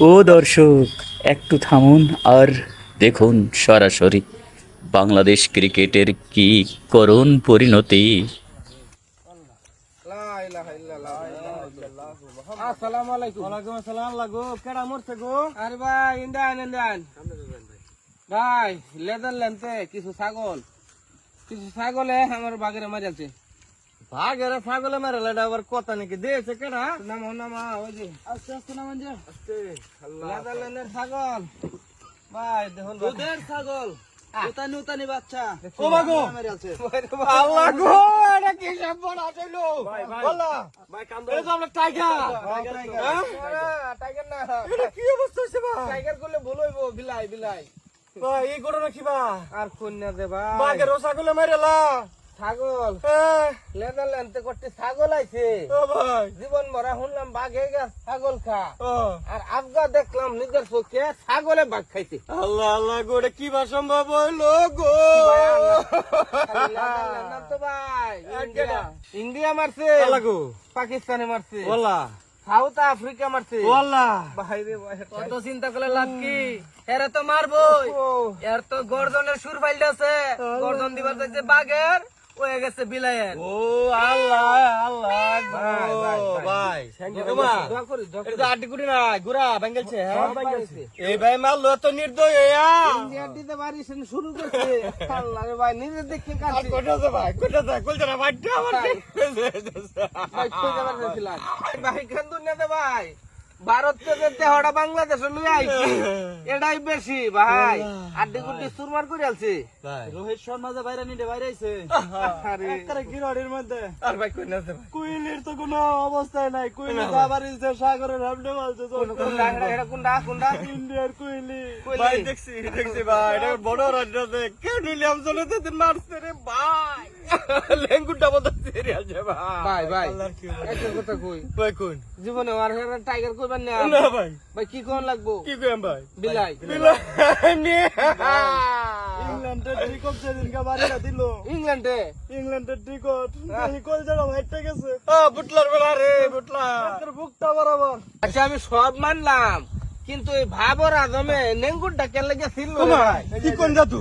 ও দর্শক একটু থামুন আর দেখুন সরাসরি বাংলাদেশ ক্রিকেটের কি করুণ পরিণতি। আসসালামু আলাইকুম ওয়ালাইকুম আসসালাম লাগো কেডা মরছে গো? আরে ভাই ইন্ডিয়ান ইন্ডিয়ান ভাই লেদার লেনতে কিছু ছাগল কিছু ছাগলে আমার বাগেরে মারিয়াছে ভাগেরা ছাগলে মেরে লেডা আবার কথা নাকি? দিয়েছে নামা নামা ওই যে। আস্তে আস্তে নামান যা। আস্তে লেদার ছাগল। ভাই দেখুন দুধের ছাগল। উতানি উতানি বাচ্চা। ও মাগো। আল্লাহ গো এটা কি সব বড় হইল ভাই ভাই। ভাই কাম এই তো আমরা টাইগার? টাইগার না। এটা কি অবস্থা হইছে ভাই? টাইগার করলে ভুল হইব বিলাই বিলাই। ভাই এই ঘটনা কি ভাই? আর কন্যা দে ভাই। ছাগলে মেরেলা ছাগল। হ্যাঁ। করতে ছাগল আইছে। জীবন ভরা শুনলাম বাঘে গেছে ছাগল খা। আর আফগা দেখলাম নিজের চোখে ছাগলে বাঘ খাইছে। আল্লাহ আল্লাহ গো এটা কি বা সম্ভব হইল গো? তো ভাই ইন্ডিয়া মারছে। পাকিস্তানে মারছে। ওলা সাউথ আফ্রিকা মারছে। ওলা ভাই রে ভাই কত চিন্তা করলে লাভ কি? এরা তো মারবই। ও, এর তো গর্জনের সুর ফাইলটা আছে। গর্দন দিবার বাঘের। হয়ে গেছে বিলায়ের ও আল্লাহ আল্লাহ ভাই, ভাই, ভাই। তোমা দোয়া করি, দোয়া করি। এটা কুটি না গুড়া বেঙ্গলছে হ্যাঁ? সব এই ভাই মারলো তো নির্দয় হইয়া ইন্ডিয়া দিতে পারিস শুরু করছে। আল্লাহ রে ভাই নিজে দেখে কাটছে কোটাছে ভাই কোটাছে কইছে না ভাই আমার ভাই। কই যাবার যাচ্ছিলাম? ভাই কেন দুনিয়াতে ভাই। ভারত থেকে দেহটা বাংলাদেশে লুই আইছি এটাই বেশি ভাই। আড্ডি গুড্ডি সুরমার করে আলছে রোহিত শর্মা যে বাইরে নিতে বাইরে আইছে। আরে। গিরড়ির মধ্যে। আর ভাই কই না কুইলির তো কোনো অবস্থায় নাই। কুইলি আবার ইসে সাগরের হামনে মালছে কোনটা এটা এটা কোনটা কোনটা? ইন্ডিয়ার কুইলি। ভাই দেখছি দেখছি ভাই। এটা বড় রাজ্য কেন নিলাম চলে দিন মারছে রে ভাই। লেঙ্গুটা মতো সিরিয়াল যে ভাই ভাই ভাই আল্লাহর কি বলে? একটা কথা কই। ভাই কোন? জীবনে আর হেরা টাইগার কইবেন না। না ভাই। ভাই কি কোন লাগবো? কি কইম ভাই? বিলাই। ইংল্যান্ডের টিকট যেদিনকে বাড়িটা দিল। ইংল্যান্ডে? ইংল্যান্ডের টিকট এই কল জায়গা হাইটে গেছে। বুটলার বেলা রে বুটলার। তোর বুকটা বরাবর। আচ্ছা আমি সব মানলাম। কিন্তু এই ভাবর আদমে নেঙ্গুরটা কেন লেগে ছিল ভাই কি কোন জাতু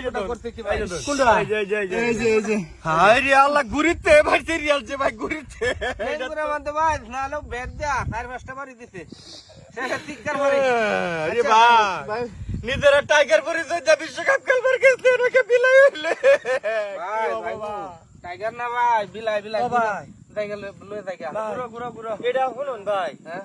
এটা করতে কি ভাই কোনটা এই যে এই যে হাই রে আল্লাহ গুরিতে ভাই সিরিয়াল যে ভাই গুরিতে মধ্যে ভাই নালো চার পাঁচটা বাড়ি দিছে সেটা আরে ভাই নিজেরা টাইগার পরিচয় যা বিশ্বকাপ খেলবার গেছে বিলাই হইলে ভাই ভাই টাইগার না ভাই বিলাই বিলাই ভাই। টাইগার লয়ে টাইগার পুরো পুরো পুরো এটা শুনুন ভাই হ্যাঁ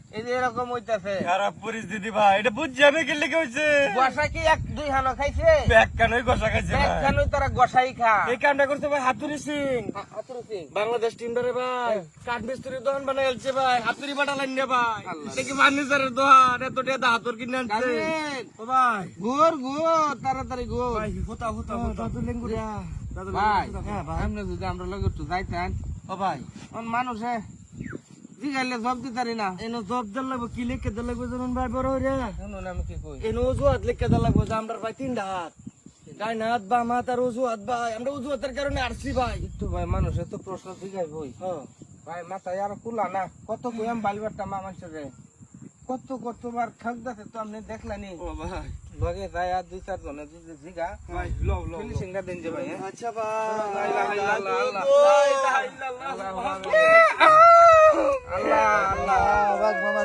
এই যে এরকম হইতাছে। খারাপ পরিস্থিতি ভাই এটা বুঝছি আমি কি লিখে কি এক দুই হানো খাইছে? ব্যাগ কেনই গসা খাইছে ভাই। তারা গসাই খা। এই কামটা করছে ভাই হাতুরি সিং। আতুরু সিং। বাংলাদেশ ভাই কাঠ মিস্ত্রি দোকান বানাই ভাই হাতুরি বাটা লাইন নে ভাই। ফার্নিচারের দোকান? এত টাকা হাতুর কিনে আনছে। ও ভাই। ঘুর ঘুর তাড়াতাড়ি ঘুর। ভাই হুতা হুতা হুতা। দাদু লেঙ্গুরিয়া ভাই হ্যাঁ ভাই। আমরা যদি আমরা লগে একটু ও ভাই। মানুষে জিগাইলে জব দিতারি না এনো জব দেন লাগবো কি লিখে দেন লাগবো জানুন ভাই বড় হইরে শুনুন আমি কি কই এনো অজুহাত লিখে দেন লাগবো যে আমরা ভাই তিনটা হাত ডাইন হাত বা হাত আর অজুহাত ভাই আমরা অজুহাতের কারণে আসছি ভাই একটু ভাই মানুষের তো প্রশ্ন জিগাই বই হ্যাঁ ভাই মাথায় আর কুলা না কত কইম বালিবারটা মা মানুষের রে কত কতবার ঠকদাছে তো আপনি দেখলানি ও ভাই লগে যায় আর দুই চার জনে যদি জিগা ভাই লও লও ফিনিশিংটা দেন যে ভাই হ্যাঁ? আচ্ছা লা ইলাহা ভাই ইল্লাল্লাহ, আল্লাহ। আল্লাহ আল্লাহ মামা